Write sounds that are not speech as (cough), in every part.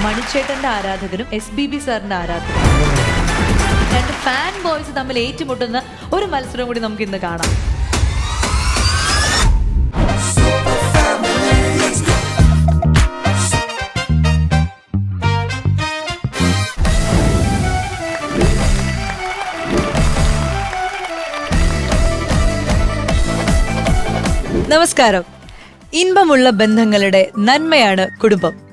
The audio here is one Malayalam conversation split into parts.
മണിച്ചേട്ടന്റെ ആരാധകരും എസ് ബി ബി സാറിന്റെ ആരാധകരും. രണ്ട് ഫാൻ ബോയ്സ് തമ്മിൽ ഏറ്റുമുട്ടുന്ന ഒരു മത്സരം കൂടി നമുക്ക് ഇന്ന് കാണാം. നമസ്കാരം. ഇൻപമുള്ള ബന്ധങ്ങളുടെ നന്മയാണ് കുടുംബം.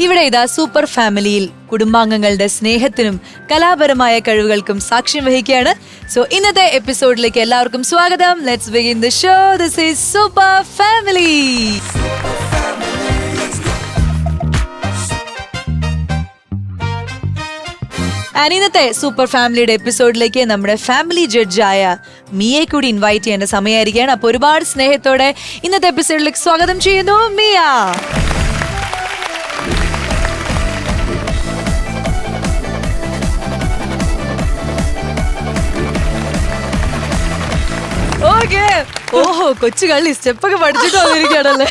ഇവിടെ ഇതാ സൂപ്പർ ഫാമിലിയിൽ കുടുംബാംഗങ്ങളുടെ സ്നേഹത്തിനും കലാപരമായ കഴിവുകൾക്കും സാക്ഷ്യം വഹിക്കുകയാണ്. സോ ഇന്നത്തെ എപ്പിസോഡിലേക്ക് എല്ലാവർക്കും സ്വാഗതം. Let's begin the show this is super family and ഇന്നത്തെ സൂപ്പർ ഫാമിലിയുടെ എപ്പിസോഡിലേക്ക് നമ്മുടെ ഫാമിലി ജഡ്ജായ മിയെ കൂടി ഇൻവൈറ്റ് ചെയ്യേണ്ട സമയമായിരിക്കുകയാണ്. അപ്പോൾ ഒരുപാട് സ്നേഹത്തോടെ ഇന്നത്തെ എപ്പിസോഡിലേക്ക് സ്വാഗതം ചെയ്യുന്നു മിയ. ഓഹോ കൊച്ചു കള്ളി സ്റ്റെപ്പൊക്കെ പഠിച്ചിട്ട് വന്നിരിക്കുകയാണല്ലേ?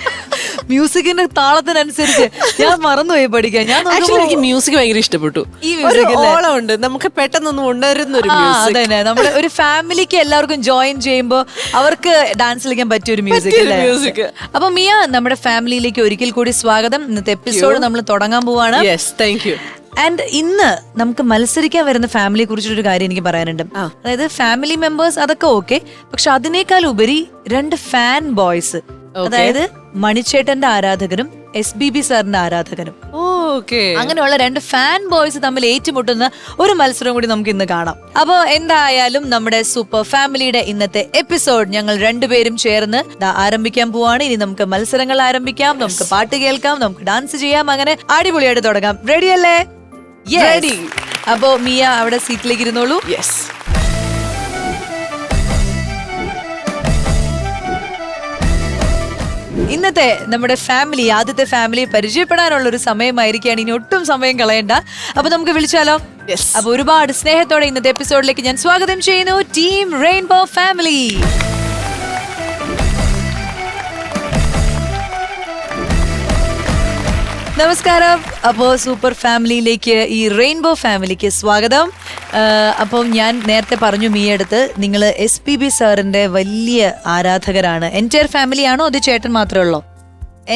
മ്യൂസിക്കിന്റെ താളത്തിനനുസരിച്ച്. ഞാൻ മറന്നുപോയി പഠിക്കാൻ. ഞാൻ ആക്ച്വലി എനിക്ക് മ്യൂസിക് ഭയങ്കര ഇഷ്ടപ്പെട്ടു. ഈ music ഉണ്ട്. നമുക്ക് പെട്ടെന്നൊന്നും ഉണ്ടായിരുന്ന ഒരു മ്യൂസിക് അതന്നെ. നമ്മുടെ ഒരു ഫാമിലിക്ക് എല്ലാവർക്കും ജോയിൻ ചെയ്യുമ്പോൾ അവർക്ക് ഡാൻസ് കളിക്കാൻ പറ്റിയ ഒരു മ്യൂസിക് അല്ലേ? music. അപ്പൊ മിയ നമ്മുടെ ഫാമിലിയിലേക്ക് ഒരിക്കൽ കൂടി സ്വാഗതം. ഇന്നത്തെ എപ്പിസോഡ് നമ്മൾ തുടങ്ങാൻ പോവാണ്. യെസ് താങ്ക് യു ആൻഡ് ഇന്ന് നമുക്ക് മത്സരിക്കാൻ വരുന്ന ഫാമിലിയെ കുറിച്ചൊരു കാര്യം എനിക്ക് പറയാനുണ്ട്. അതായത് ഫാമിലി മെമ്പേഴ്സ് അതൊക്കെ ഓക്കെ പക്ഷെ അതിനേക്കാൾ ഉപരി രണ്ട് ഫാൻ ബോയ്സ് അതായത് മണിച്ചേട്ടന്റെ ആരാധകരും എസ് ബി ബി സാറിന്റെ ആരാധകരും. ഓക്കെ അങ്ങനെയുള്ള രണ്ട് ഫാൻ ബോയ്സ് തമ്മിൽ ഏറ്റുമുട്ടുന്ന ഒരു മത്സരം കൂടി നമുക്ക് ഇന്ന് കാണാം. അപ്പോൾ എന്തായാലും നമ്മുടെ സൂപ്പർ ഫാമിലിയുടെ ഇന്നത്തെ എപ്പിസോഡ് ഞങ്ങൾ രണ്ടുപേരും ചേർന്ന് ആരംഭിക്കാൻ പോവാണ്. ഇനി നമുക്ക് മത്സരങ്ങൾ ആരംഭിക്കാം. നമുക്ക് പാട്ട് കേൾക്കാം. നമുക്ക് ഡാൻസ് ചെയ്യാം. അങ്ങനെ അടിപൊളിയായിട്ട് തുടങ്ങാം. റെഡി അപ്പോ മിയ അവിടെ സീറ്റിലേക്ക് ഇരുന്നോളൂ. യെസ് ഇന്നത്തെ നമ്മുടെ ഫാമിലി ആദ്യത്തെ ഫാമിലി പരിചയപ്പെടാനുള്ള ഒരു സമയമായിരിക്കാണ് ഇനി ഒട്ടും സമയം കളയണ്ട. അപ്പൊ നമുക്ക് വിളിച്ചാലോ. അപ്പൊ ഒരുപാട് സ്നേഹത്തോടെ ഇന്നത്തെ എപ്പിസോഡിലേക്ക് ഞാൻ സ്വാഗതം ചെയ്യുന്നു. ടീം റെയിൻബോ ഫാമിലി നമസ്കാരം. അപ്പോൾ സൂപ്പർ ഫാമിലിയിലേക്ക് ഈ റെയിൻബോ ഫാമിലിക്ക് സ്വാഗതം. അപ്പോൾ അപ്പം ഞാൻ നേരത്തെ പറഞ്ഞു മീ അടുത്ത് നിങ്ങൾ എസ് പി ബി സാറിന്റെ വലിയ ആരാധകരാണ്. എന്റയർ ഫാമിലി ആണോ അത് ചേട്ടൻ മാത്രമേ ഉള്ളോ?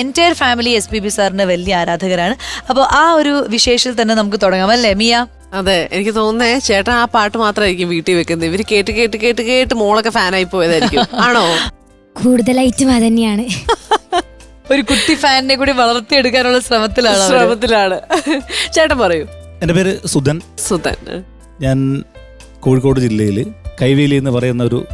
Entire family S P B സാറിന്റെ വലിയ ആരാധകരാണ്. അപ്പോൾ ആ ഒരു വിശേഷത്തിൽ തന്നെ നമുക്ക് തുടങ്ങാം അല്ലേ മിയ? അതെ എനിക്ക് തോന്നുന്നേ ചേട്ടൻ ആ പാട്ട് മാത്രമായിരിക്കും വീട്ടിൽ വെക്കുന്നത്. ഇവർ കേട്ട് കേട്ട് കേട്ട് കേട്ട് മോളൊക്കെ ഫാനായി പോയതായിരിക്കും. ആണോ? (laughs) കൂടുതലായിട്ടും അതന്നെയാണ്. (laughs) ഒരു കുട്ടി ഫാനിനെ കൂടി വളർത്തിയെടുക്കാനുള്ള ശ്രമത്തിലാണ് അവർ. ശ്രമത്തിലാണ്. ചേട്ടൻ പറയൂ. എന്റെ പേര് സുധൻ. സുധൻ. ഞാൻ കോഴിക്കോട് ജില്ലയിൽ കൈവേലി എന്ന് പറയുന്ന ഒരു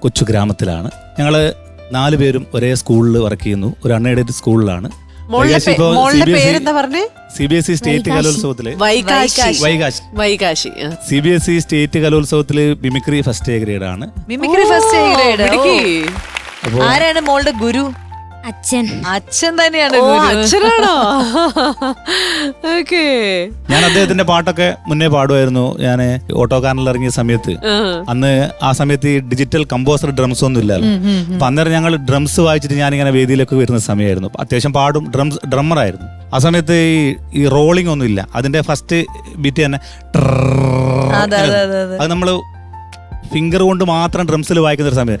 കൊച്ചു ഗ്രാമത്തിലാണ്. ഞങ്ങൾ നാല് പേരും ഒരേ സ്കൂളിൽ വർക്ക് ചെയ്യുന്നു. ഒരു അൺഎയ്ഡഡ് സ്കൂളിലാണ്. മോളുടെ പേ- മോളുടെ പേരെന്താ പറഞ്ഞേ? C B S E state. കലോത്സവത്തിൽ വൈകാശി. വൈകാശ്. വൈകാശി ആ. C B S E state കലോത്സവത്തിൽ മിമിക്രി ഫസ്റ്റ് എ ഗ്രേഡ് ആണ് മിമിക്രി ഫസ്റ്റ് ഓ, മിടുക്കി. അപ്പോൾ ആരാണ് മോളുടെ ഗുരു? അച്ഛൻ. അച്ഛൻ തന്നെയാണ് ഓ അച്ഛനാണോ? (laughs) ഓക്കേ. ഞാൻ അദ്ദേഹത്തിന്റെ പാട്ടൊക്കെ മുന്നേ പാടുമായിരുന്നു. ഞാൻ ഓട്ടോക്കാരനിൽ ഇറങ്ങിയ സമയത്ത്. അന്ന് ആ സമയത്ത് ഈ ഡിജിറ്റൽ കമ്പോസർ ഡ്രംസ് ഒന്നും ഇല്ലായിരുന്നു. അപ്പൊ അന്നേരം ഞങ്ങൾ ഡ്രംസ് വായിച്ചിട്ട് ഞാൻ ഇങ്ങനെ വേദിയിലൊക്കെ വരുന്ന സമയമായിരുന്നു. അത്യാവശ്യം പാടും ഡ്രംസ് ഡ്രമ്മറായിരുന്നു ആ സമയത്ത് ഈ ഈ റോളിംഗ് ഒന്നും ഇല്ല. അതിന്റെ ഫസ്റ്റ് ബിറ്റ് തന്നെ അത് നമ്മൾ ഫിംഗർ കൊണ്ട് മാത്രം ഡ്രംസിൽ വായിക്കുന്ന ഒരു സമയം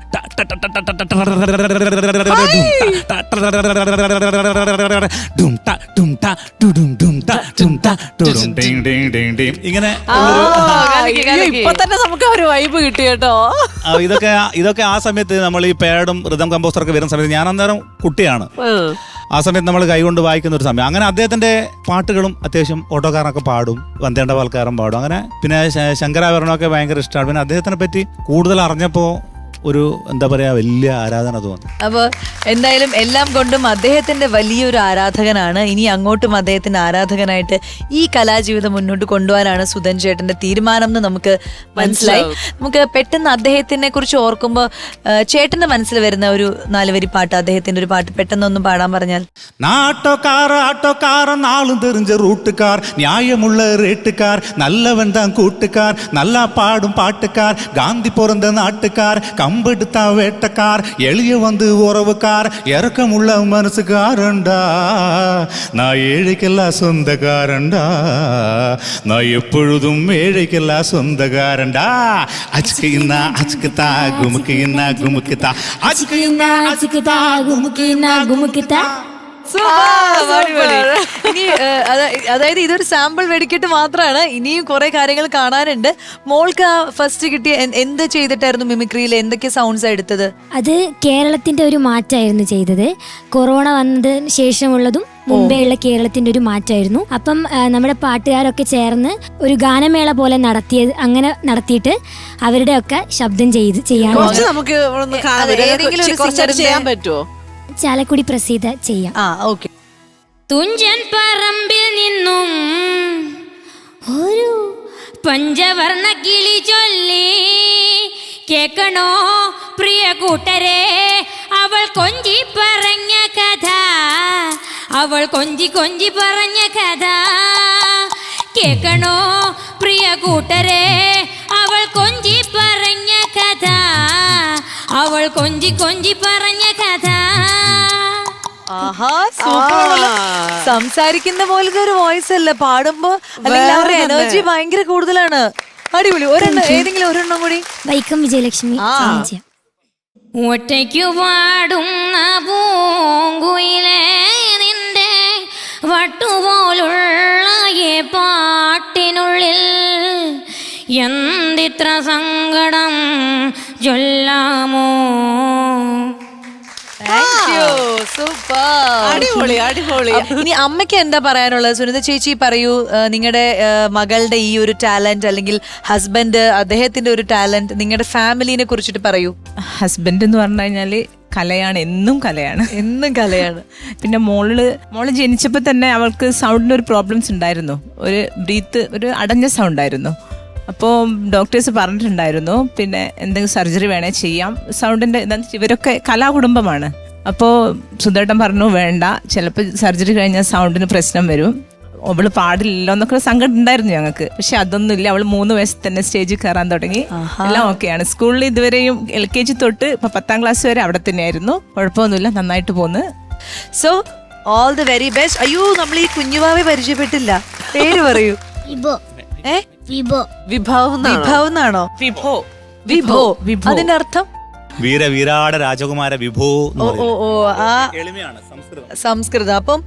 കലക്കി. ഇപ്പൊ തന്നെ നമുക്ക് ഒരു വൈബ് കിട്ടി ഇതൊക്കെ ഇതൊക്കെ ആ സമയത്ത് നമ്മൾ ഈ പേഡും റിതം കമ്പോസ്റ്ററൊക്കെ വരുന്ന സമയത്ത് ഞാൻ അന്നേരം കുട്ടിയാണ്. ആ. സമയത്ത് നമ്മൾ കൈകൊണ്ട് വായിക്കുന്ന ഒരു സമയം. അങ്ങനെ അദ്ദേഹത്തിന്റെ പാട്ടുകളും അത്യാവശ്യം ഓട്ടോക്കാരനൊക്കെ പാടും വന്ദേണ്ട പാൽക്കാരൻ പാടും. അങ്ങനെ പിന്നെ ശങ്കരാഭരണമൊക്കെ ഭയങ്കര ഇഷ്ടമാണ് പിന്നെ അദ്ദേഹത്തിനെ പറ്റി കൂടുതൽ അറിഞ്ഞപ്പോ ഒരു എന്താ പറയാ വലിയ ആരാധന തോന്നി. അപ്പോൾ എന്തായാലും എല്ലാം കൊണ്ടും അദ്ദേഹത്തിന്റെ വലിയൊരു ആരാധകനാണ്. ഇനി അങ്ങോട്ടും അദ്ദേഹത്തിന്റെ ആരാധകനായിട്ട് ഈ കലാജീവിതം മുന്നോട്ട് കൊണ്ടുപോകാനാണ് സുധൻ ചേട്ടന്റെ തീരുമാനം എന്ന് നമുക്ക് മനസ്സിലായി. നമുക്ക് പെട്ടെന്ന് അദ്ദേഹത്തിനെ കുറിച്ച് ഓർക്കുമ്പോൾ ചേട്ടന്റെ മനസ്സിൽ വരുന്ന ഒരു നാലുവരി പാട്ട് അദ്ദേഹത്തിന്റെ ഒരു പാട്ട് പെട്ടെന്നൊന്നും പാടാൻ പറഞ്ഞാൽ. നാട്ടോക്കാർ നാളും തെറിഞ്ഞ റൂട്ടുകാർ ന്യായമുള്ള റേട്ടുകാർ നല്ലവൻ താൻ കൂട്ടുകാർ നല്ല പാടും പാട്ടുകാർ ഗാന്ധി പുറന്ത നാട്ടുകാർ அம்பிடுத்தா வேட்டக்கார் எளிய வந்து உறவுக்கார் இறக்கம் உள்ள மனசுக்காரண்டா நான் ஏழைக்கெல்லாம் சொந்தக்காரண்டா நான் எப்பொழுதும் ஏழைக்கெல்லாம் சொந்தக்காரண்டா அச்சுக்கு இன்னா அச்சுக்குத்தா குமுக்கு இன்னா குமுக்குத்தா அச்சுக்கு இன்னா அச்சுக்குத்தா குமுக்கு இன்னா குமுக்குத்தா ഇനി അതായത് ഇതൊരു സാമ്പിൾ വെടിക്കെട്ട് മാത്രമാണ്. ഇനിയും കുറെ കാര്യങ്ങൾ കാണാനുണ്ട്. മോൾക്ക് ആ ഫസ്റ്റ് കിട്ടിയ എന്ത് ചെയ്തിട്ടായിരുന്നു മിമിക്രിയിൽ എന്തൊക്കെ സൗണ്ട്സ് എടുത്തത്? അത് കേരളത്തിന്റെ ഒരു മാറ്റമായിരുന്നു ചെയ്തത്. കൊറോണ വന്നതിന് ശേഷമുള്ളതും മുമ്പേ ഉള്ള കേരളത്തിന്റെ ഒരു മാറ്റമായിരുന്നു അപ്പം നമ്മുടെ പാട്ടുകാരൊക്കെ ചേർന്ന് ഒരു ഗാനമേള പോലെ നടത്തിയത് അങ്ങനെ നടത്തിയിട്ട് അവരുടെ ഒക്കെ ശബ്ദം ചെയ്ത് ചെയ്യാൻ നമുക്ക് ചെയ്യാൻ പറ്റുമോ ചാലക്കുടി പ്രസീത ചെയ്യാം. ആ ഓക്കെ. തുഞ്ചൻ പറമ്പിൽ നിന്നും ഒരു പഞ്ചവർണ കിളി ചൊല്ലി കേക്കണോ പ്രിയ കൂട്ടരെ? അവൾ കൊഞ്ചി പറഞ്ഞ കഥ അവൾ കൊഞ്ചി കൊഞ്ചി പറഞ്ഞ കഥ കേക്കണോ പ്രിയ കൂട്ടരെ? അവൾ കൊഞ്ചി പറഞ്ഞ കഥ അവൾ കൊഞ്ചി കൊഞ്ചി പറഞ്ഞ കഥ. ആഹാ സൂപ്പർ സംസാരിക്കുന്ന പോലത്തെ ഒരു വോയിസ് അല്ല? പാടുമ്പോ അല്ലെങ്കിൽ അവരുടെ എനർജി ഭയങ്കര കൂടുതലാണ്. അടിപൊളി. ഒരെണ്ണം ഏതെങ്കിലും ഒരെണ്ണം കൂടി. വൈക്കം വിജയലക്ഷ്മി. ആ. ഒറ്റയ്ക്കു പാടുന്ന പൂങ്കുയിലേ നിന്റെ വട്ടുപോലുള്ള ഈ പാട്ടിനുള്ളിൽ എന്തിത്ര സങ്കടം ചൊല്ലാമോ? സൂപ്പർ അടിപൊളി അടിപൊളി. ഇനി അമ്മയ്ക്ക് എന്താ പറയാനുള്ളത്? സുനിത ചേച്ചി പറയൂ നിങ്ങളുടെ മകളുടെ ഈ ഒരു ടാലന്റ് അല്ലെങ്കിൽ ഹസ്ബൻഡ് അദ്ദേഹത്തിന്റെ ഒരു ടാലന്റ് നിങ്ങളുടെ ഫാമിലിനെ കുറിച്ചിട്ട് പറയൂ. ഹസ്ബൻഡ് എന്ന് പറഞ്ഞു കഴിഞ്ഞാൽ കലയാണ് എന്നും കലയാണ്. എന്നും കലയാണ്. പിന്നെ മോൾ മോൾ ജനിച്ചപ്പോൾ തന്നെ അവൾക്ക് സൗണ്ടിന് ഒരു പ്രോബ്ലംസ് ഉണ്ടായിരുന്നു. ഒരു ബ്രീത്ത് ഒരു അടഞ്ഞ സൗണ്ട് ആയിരുന്നു. അപ്പോൾ ഡോക്ടേഴ്സ് പറഞ്ഞിട്ടുണ്ടായിരുന്നു പിന്നെ എന്തെങ്കിലും സർജറി വേണേൽ ചെയ്യാം. സൗണ്ടിന്റെ എന്താണെന്ന് ഇവരൊക്കെ കലാകുടുംബമാണ്. അപ്പോൾ സുധേട്ടൻ പറഞ്ഞു വേണ്ട ചിലപ്പോൾ സർജറി കഴിഞ്ഞാൽ സൗണ്ടിന് പ്രശ്നം വരും. അവൾ പാടില്ലല്ലോ എന്നൊക്കെ ഒരു സങ്കടം ഉണ്ടായിരുന്നു ഞങ്ങൾക്ക്. പക്ഷെ അതൊന്നും ഇല്ല അവൾ മൂന്ന് വയസ്സിൽ തന്നെ സ്റ്റേജിൽ കയറാൻ തുടങ്ങി. എല്ലാം ഓക്കെയാണ് സ്കൂളിൽ ഇതുവരെയും എൽ കെ ജി തൊട്ട് ഇപ്പൊ പത്താം ക്ലാസ് വരെ അവിടെ തന്നെയായിരുന്നു. കുഴപ്പമൊന്നുമില്ല നന്നായിട്ട് പോന്ന്. So all the very best അയ്യോ നമ്മൾ ഈ കുഞ്ഞുവാവെ പരിചയപ്പെട്ടില്ല. പേര് പറയൂ. ഇബോ. ഏ? വിഭോ. വിഭവം? എന്നാണോ വിഭോ. വിഭോ. വിഭോ. അതിന്റെ അർത്ഥം വീര വീരാട രാജകുമാര വിഭോ ഓ ഓ ഓ ആ എളിമയാണ് സംസ്കൃതം. സംസ്കൃതം. അപ്പം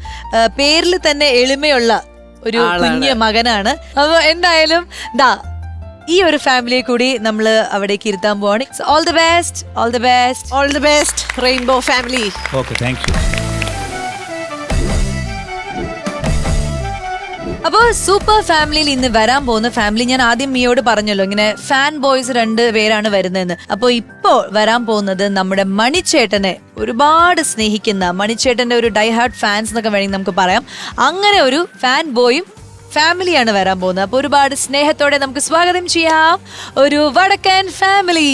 പേരിൽ തന്നെ എളിമയുള്ള ഒരു കുഞ്ഞ കുഞ്ഞ് മകനാണ്. അപ്പൊ എന്തായാലും ദാ ഈ ഒരു ഫാമിലിയെ കൂടി നമ്മൾ അവിടേക്ക് ഇരുത്താൻ പോവാണ്. All the best all the best all the best rainbow family okay thank you അപ്പോൾ സൂപ്പർ ഫാമിലിയിൽ ഇന്ന് വരാൻ പോകുന്ന ഫാമിലി ഞാൻ ആദ്യം മിയോട് പറഞ്ഞല്ലോ ഇങ്ങനെ ഫാൻ ബോയ്സ് രണ്ട് പേരാണ് വരുന്നതെന്ന്. അപ്പോൾ ഇപ്പോൾ വരാൻ പോകുന്നത് നമ്മുടെ മണിച്ചേട്ടനെ ഒരുപാട് സ്നേഹിക്കുന്ന മണിച്ചേട്ടന്റെ ഒരു ഡൈഹാർട്ട് ഫാൻസ് എന്നൊക്കെ വേണമെങ്കിൽ നമുക്ക് പറയാം. അങ്ങനെ ഒരു ഫാൻ ബോയും ഫാമിലിയാണ് വരാൻ പോകുന്നത്. അപ്പോൾ ഒരുപാട് സ്നേഹത്തോടെ നമുക്ക് സ്വാഗതം ചെയ്യാം. ഒരു വടക്കൻ ഫാമിലി.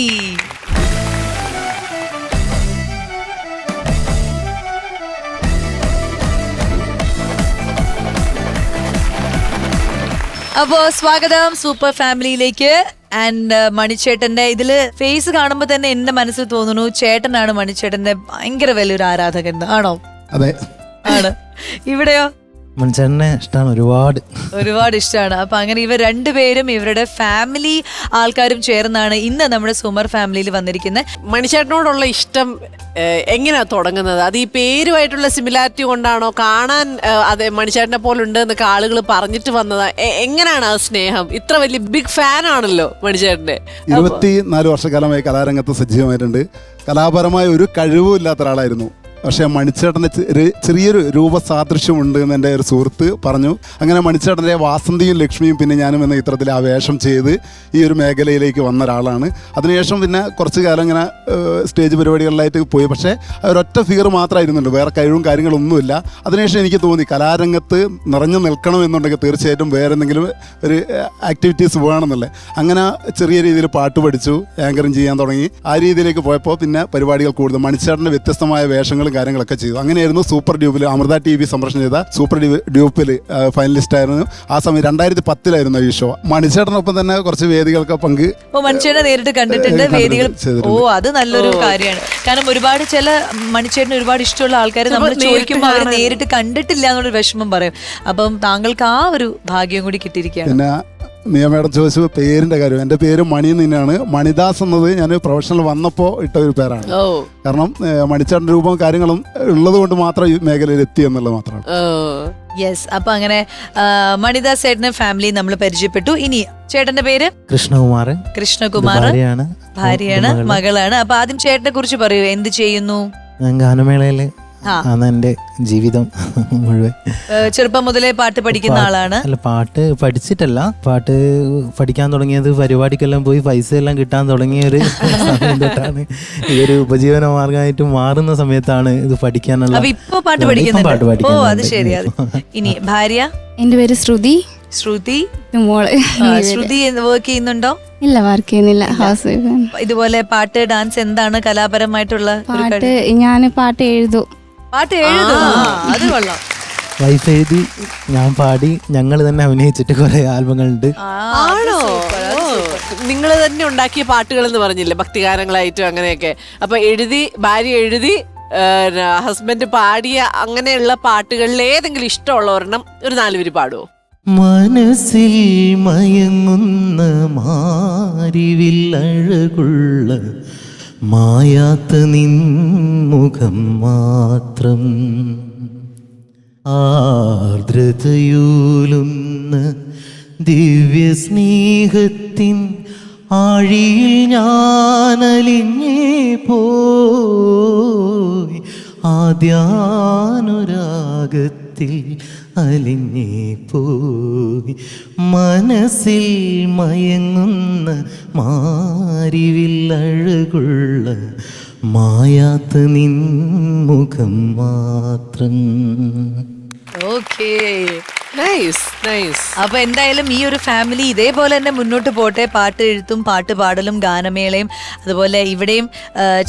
അപ്പോ സ്വാഗതം സൂപ്പർ ഫാമിലിയിലേക്ക്. ആൻഡ് മണിച്ചേട്ടന്റെ ഇതിൽ ഫേസ് കാണുമ്പോ തന്നെ എന്റെ മനസ്സിൽ തോന്നുന്നു ചേട്ടനാണ് മണിച്ചേട്ടന്റെ ഭയങ്കര വലിയൊരു ആരാധകൻ. ആണോ? അതെ. ആണ്. ഇവിടെയോ? മനുഷ്യനെ ഇഷ്ടമാണ് ഒരുപാട്. ഒരുപാട് ഇഷ്ടമാണ് അപ്പൊ അങ്ങനെ ഇവർ രണ്ടുപേരും ഇവരുടെ ഫാമിലി ആൾക്കാരും ചേർന്നാണ് ഇന്ന് നമ്മുടെ സുമർ ഫാമിലിയിൽ വന്നിരിക്കുന്നത് മണിച്ചേട്ടനോടുള്ള ഇഷ്ടം ഏഹ്, എങ്ങനെയാ തുടങ്ങുന്നത്? അത് ഈ പേരുമായിട്ടുള്ള സിമിലാരിറ്റി കൊണ്ടാണോ കാണാൻ ഏഹ്, അതെ മണിച്ചേട്ടനെ പോലെ ഉണ്ട് എന്നൊക്കെ ആളുകൾ പറഞ്ഞിട്ട് വന്നതാ? എ- എങ്ങനെയാണ് ആ സ്നേഹം? ഇത്ര വലിയ ബിഗ് ഫാൻ ആണല്ലോ മണിച്ചേട്ടന്റെ ഇരുപത്തി നാല് വർഷക്കാലമായി കലാരംഗത്ത് സജീവമായിട്ടുണ്ട്. കലാപരമായ ഒരു കഴിവും ഇല്ലാത്ത ഒരാളായിരുന്നു പക്ഷേ മണിച്ചേട്ടന്റെ ഒരു ചെറിയൊരു രൂപസാദൃശ്യമുണ്ട് എന്ന് എന്റെ ഒരു സുഹൃത്ത് പറഞ്ഞു. അങ്ങനെ മണിച്ചേട്ടന്റെ വാസന്തിയും ലക്ഷ്മിയും പിന്നെ ഞാനും എന്ന ചിത്രത്തിൽ ആ വേഷം ചെയ്ത് ഈ ഒരു മേഖലയിലേക്ക് വന്ന ഒരാളാണ്. അതിനുശേഷം പിന്നെ കുറച്ച് കാലം ഇങ്ങനെ സ്റ്റേജ് പരിപാടികളിലായിട്ട് പോയി. പക്ഷേ ഒരൊറ്റ ഫിഗർ മാത്രമായിരുന്നുള്ളൂ. വേറെ കഴിവും കാര്യങ്ങളൊന്നുമില്ല. അതിനുശേഷം എനിക്ക് തോന്നി കലാരംഗത്ത് നിറഞ്ഞു നിൽക്കണം എന്നുണ്ടെങ്കിൽ തീർച്ചയായിട്ടും വേറെ എന്തെങ്കിലും ഒരു ആക്ടിവിറ്റീസ് വേണമെന്നുള്ളത് അങ്ങനെ ചെറിയ രീതിയിൽ പാട്ട് പഠിച്ചു ആങ്കറിങ് ചെയ്യാൻ തുടങ്ങി. ആ രീതിയിലേക്ക് പോയപ്പോൾ പിന്നെ പരിപാടികൾ കൂടുതൽ. മണിച്ചേട്ടന്റെ വ്യത്യസ്തമായ വേഷങ്ങൾ വേദികളും കാര്യങ്ങളൊക്കെ ചെയ്തു. അങ്ങനെയായിരുന്നു സൂപ്പർ ഡ്യൂപ്പിൽ അമൃത ടി വി സംപ്രേഷണം ചെയ്ത സൂപ്പർ ഡ്യൂ- ഡ്യൂപ്പിൽ ഫൈനലിസ്റ്റ് ആയിരുന്നു. ആ സമയം രണ്ടായിരത്തി പത്തിലായിരുന്നു ഈ ഷോ മണിച്ചേട്ടനൊപ്പം തന്നെ കുറച്ച് വേദികൾക്ക് പങ്ക് മണിച്ചേട്ടനെ നേരിട്ട് കണ്ടിട്ടുണ്ട്. കണ്ടിട്ടുണ്ട്, വേദികൾ ഓ അത് നല്ലൊരു കാര്യമാണ്. കാരണം ഒരുപാട് ചില മണിച്ചേട്ടന് ഒരുപാട് ഇഷ്ടമുള്ള ആൾക്കാർ നമ്മൾ ചോദിക്കുമ്പോൾ അവർ നേരിട്ട് കണ്ടിട്ടില്ല എന്നുള്ളൊരു വിഷമം പറയും. അപ്പം താങ്കൾക്ക് ആ ഒരു ഭാഗ്യം കൂടി കിട്ടിയിരിക്കുകയാണ്. പിന്നെ നിയമേടം ചോദിച്ചു പേരിന്റെ കാര്യം. എന്റെ പേര് മണി നിന്നെയാണ് തന്നെയാണ് മണിദാസ് എന്നത് ഞാൻ പ്രൊഫഷണൽ വന്നപ്പോൾ ഇട്ട ഒരു പേരാണ് കാരണം മണിച്ചേട്ടന്റെ രൂപവും കാര്യങ്ങളും ഉള്ളത് കൊണ്ട് മാത്രം ഈ മേഖലയിൽ എത്തി എന്നുള്ളത് മാത്രമാണ്. ഓ. യെസ് അപ്പൊ അങ്ങനെ മണിദാസ് ചേട്ടന്റെ ഫാമിലി നമ്മൾ പരിചയപ്പെട്ടു. ഇനി ചേട്ടന്റെ പേര്? കൃഷ്ണകുമാർ കൃഷ്ണകുമാർ. ഭാര്യയാണ്. ഭാര്യയാണ്. മകളാണ്. അപ്പൊ ആദ്യം ചേട്ടനെ കുറിച്ച് പറയൂ. എന്ത് ചെയ്യുന്നു? ഞാൻ ഗാനമേളയിൽ ആണ് എന്റെ ജീവിതം മുഴുവൻ. ചെറുപ്പം മുതലേ പാട്ട് പഠിക്കുന്ന ആളാണ്. അല്ല പാട്ട് പഠിച്ചിട്ടല്ല. പാട്ട് പഠിക്കാൻ തുടങ്ങിയത് പരിപാടിക്കെല്ലാം പോയി പൈസ എല്ലാം കിട്ടാൻ തുടങ്ങിയ ഒരു സമയം തൊട്ടാണ്. ഇതൊരു ഉപജീവന മാർഗമായിട്ട് മാറുന്ന സമയത്താണ് ഇത് പഠിക്കാനുള്ള ഇപ്പൊ പാട്ട് പഠിക്കുന്നുണ്ട്. പാട്ട് ഓ. അത് ശരി ഇനി ഭാര്യ? എന്റെ പേര് ശ്രുതി. ശ്രുതി? മോൾ. (laughs) ശ്രുതി വർക്ക് ചെയ്യുന്നുണ്ടോ? ഇല്ല വർക്ക് ചെയ്യുന്നില്ല. ഹൗസ് വൈഫ് ഇതുപോലെ പാട്ട് ഡാൻസ് എന്താണ് കലാപരമായിട്ടുള്ള ഒരു പാട്ട്? ഞാൻ പാട്ട് എഴുതും. പാട്ട് എഴുതും. അത് കൊള്ളാം. വൈഫ് എഴുതി ഞാൻ പാടി ഞങ്ങൾ തന്നെ അഭിനയിച്ചിട്ട് കുറെ ആൽബങ്ങളുണ്ട്. ഉണ്ട് ആണോ? നിങ്ങൾ തന്നെ ഉണ്ടാക്കിയ പാട്ടുകൾ എന്ന് പറഞ്ഞില്ലേ? ഭക്തിഗാനങ്ങളായിട്ടും അങ്ങനെയൊക്കെ. അപ്പൊ എഴുതി ഭാര്യ എഴുതി ഹസ്ബൻഡ് പാടിയ അങ്ങനെയുള്ള പാട്ടുകളിൽ ഏതെങ്കിലും ഇഷ്ടമുള്ള ഒരെണ്ണം ഒരു നാലുപേര് പാടുവോ? മനസ്സിൽ മയങ്ങുന്ന മാരിവിൽ അഴകുള്ള മായാത്ത നിൻമുഖം മാത്രം ആർദ്രതയൂലുന്ന ദിവ്യ സ്നേഹത്തിൻ ആഴിയിൽ ഞാനലിഞ്ഞേ പോയി ആദ്യാനുരാഗത്തിൽ അലിഞ്ഞേ പോയി. മനസ്സിൽ മയങ്ങുന്ന മാരിവിൽ അഴകുള്ള മായാത്ത നിൻമുഖം മാത്രം. ഓക്കേ അപ്പൊ എന്തായാലും ഈ ഒരു ഫാമിലി ഇതേപോലെ തന്നെ മുന്നോട്ട് പോട്ടെ. പാട്ട് എഴുത്തും പാട്ട് പാടലും ഗാനമേളയും അതുപോലെ ഇവിടെയും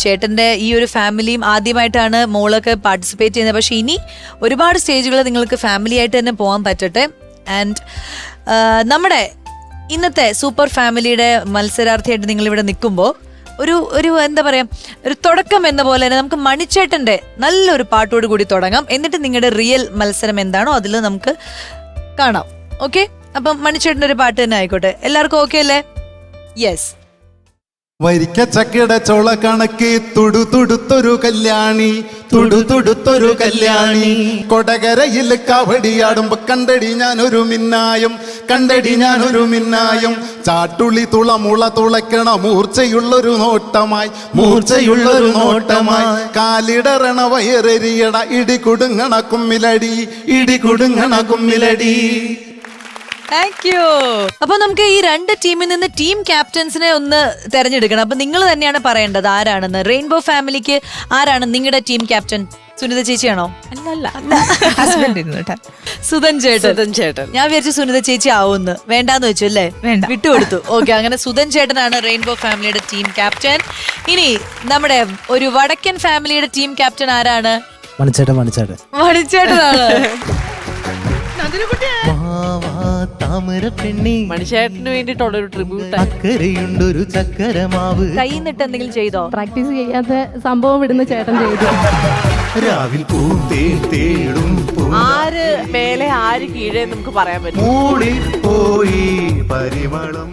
ചേട്ടന്റെ ഈ ഒരു ഫാമിലിയും ആദ്യമായിട്ടാണ് മോളൊക്കെ പാർട്ടിസിപ്പേറ്റ് ചെയ്യുന്നത്. പക്ഷെ ഇനി ഒരുപാട് സ്റ്റേജുകൾ നിങ്ങൾക്ക് ഫാമിലി ആയിട്ട് തന്നെ പോകാൻ പറ്റട്ടെ. ആൻഡ് നമ്മുടെ ഇന്നത്തെ സൂപ്പർ ഫാമിലിയുടെ മത്സരാർത്ഥിയായിട്ട് നിങ്ങൾ ഇവിടെ നിൽക്കുമ്പോൾ ഒരു ഒരു എന്താ പറയാ ഒരു തുടക്കം എന്ന പോലെ തന്നെ നമുക്ക് മണിച്ചേട്ടന്റെ നല്ലൊരു പാട്ടോട് കൂടി തുടങ്ങാം. എന്നിട്ട് നിങ്ങളുടെ റിയൽ മത്സരം എന്താണോ അതിൽ നമുക്ക് കാണാം. ഓക്കെ അപ്പം മണിച്ചേട്ടന്റെ ഒരു പാട്ട് തന്നെ ആയിക്കോട്ടെ. എല്ലാവർക്കും ഓക്കെ അല്ലേ? യെസ് വരിക്ക ചക്കയുടെ ചോള കണക്ക് തുടു തുടുത്തൊരു കല്യാണി തുടു തുടുത്തൊരു കല്യാണി. കൊടകരയിൽ കവടിയാടുമ്പോ കണ്ടടി ഞാനൊരു മിന്നായും കണ്ടടി ഞാനൊരു മിന്നായും. ചാട്ടുള്ളി തുളമുള തുളയ്ക്കണ മൂർച്ചയുള്ളൊരു നോട്ടമായി മൂർച്ചയുള്ളൊരു നോട്ടമായി. കാലിടറണ വയറെരിയട ഇടി കുടുങ്ങണ കുമ്മിലടി ഇടി കുടുങ്ങണ കുമ്മിലടി. താങ്ക് യു അപ്പൊ നമുക്ക് ഈ രണ്ട് ടീമിൽ നിന്ന് ടീം ക്യാപ്റ്റൻസിനെ ഒന്ന് തെരഞ്ഞെടുക്കണം. അപ്പൊ നിങ്ങൾ തന്നെയാണ് പറയേണ്ടത് ആരാണെന്ന്. റെയിൻബോ ഫാമിലിക്ക് ആരാണ് നിങ്ങളുടെ ടീം ക്യാപ്റ്റൻ സുനിത ചേച്ചിയാണോ? ഹസ്ബൻഡ് കേട്ടോ. സുധൻ ചേട്ടൻ. സുധൻ ചേട്ടൻ. ഞാൻ വിചാരിച്ചു സുനിത ചേച്ചി ആവുമെന്ന് വേണ്ടാന്ന് വെച്ചു അല്ലേ? വേണ്ട. വിട്ടുകൊടുത്തു. ഓക്കെ അങ്ങനെ സുധൻ ചേട്ടനാണ് റെയിൻബോ ഫാമിലിയുടെ ടീം ക്യാപ്റ്റൻ ഇനി നമ്മുടെ ഒരു വടക്കൻ ഫാമിലിയുടെ ടീം ക്യാപ്റ്റൻ ആരാണ്? മണിച്ചേട്ടൻ മണിച്ചേട്ടൻ. മണിച്ചേട്ടനാണ്. താമര പെണ്ണി. മണിച്ചേട്ടന് വേണ്ടിയിട്ടുള്ള ഒരു ട്രിബ്യൂട്ട് അക്കരയുണ്ടൊരു ചക്കരമാവ്. കൈന്നിട്ട് എന്തെങ്കിലും ചെയ്തോ? പ്രാക്ടീസ് ചെയ്യാത്ത സംഭവം ഇടുന്ന ചേട്ടൻ ചെയ്തു. രാവിൽ പൂത്തേ തേടും ആര് മേലെ ആര് കീഴേ നമുക്ക് പറയാൻ പറ്റും. പോയി പരിമളം.